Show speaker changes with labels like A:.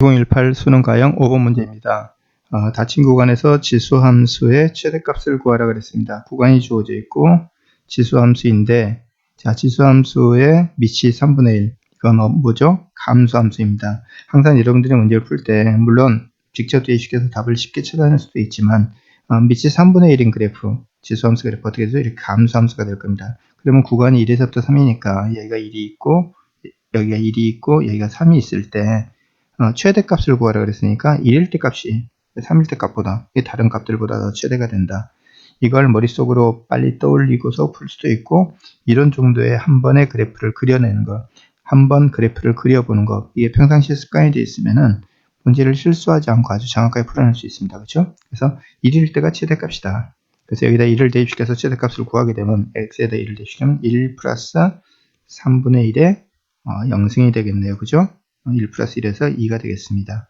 A: 2018 수능 가형 5번 문제입니다. 어, 닫힌 구간에서 지수함수의 최대값을 구하라 그랬습니다. 구간이 주어져 있고 지수함수인데 자 지수함수의 밑이 3분의 1 이건 어, 뭐죠? 감수함수입니다. 항상 여러분들이 문제를 풀 때 물론 직접 대입시켜서 답을 쉽게 찾아낼 수도 있지만 어, 밑이 3분의 1인 그래프 지수함수 그래프 어떻게 되죠? 이렇게 감수함수가 될 겁니다. 그러면 구간이 1에서부터 3이니까 여기가 1이 있고 여기가 1이 있고 여기가 3이 있을 때 어, 최대값을 구하라 그랬으니까 1일 때 값이 3일 때 값보다 다른 값들보다 더 최대가 된다. 이걸 머릿속으로 빨리 떠올리고서 풀 수도 있고 이런 정도의 한 번의 그래프를 그려내는 것, 한 번 그래프를 그려보는 것 이게 평상시에 습관이 되어 있으면은 문제를 실수하지 않고 아주 정확하게 풀어낼 수 있습니다. 그렇죠? 그래서 1일 때가 최대값이다. 그래서 여기다 1을 대입시켜서 최대값을 구하게 되면 x에다 1을 대입시키면 1 플러스 3분의 1의 어, 0승이 되겠네요. 그죠? 1 플러스 1에서 2가 되겠습니다.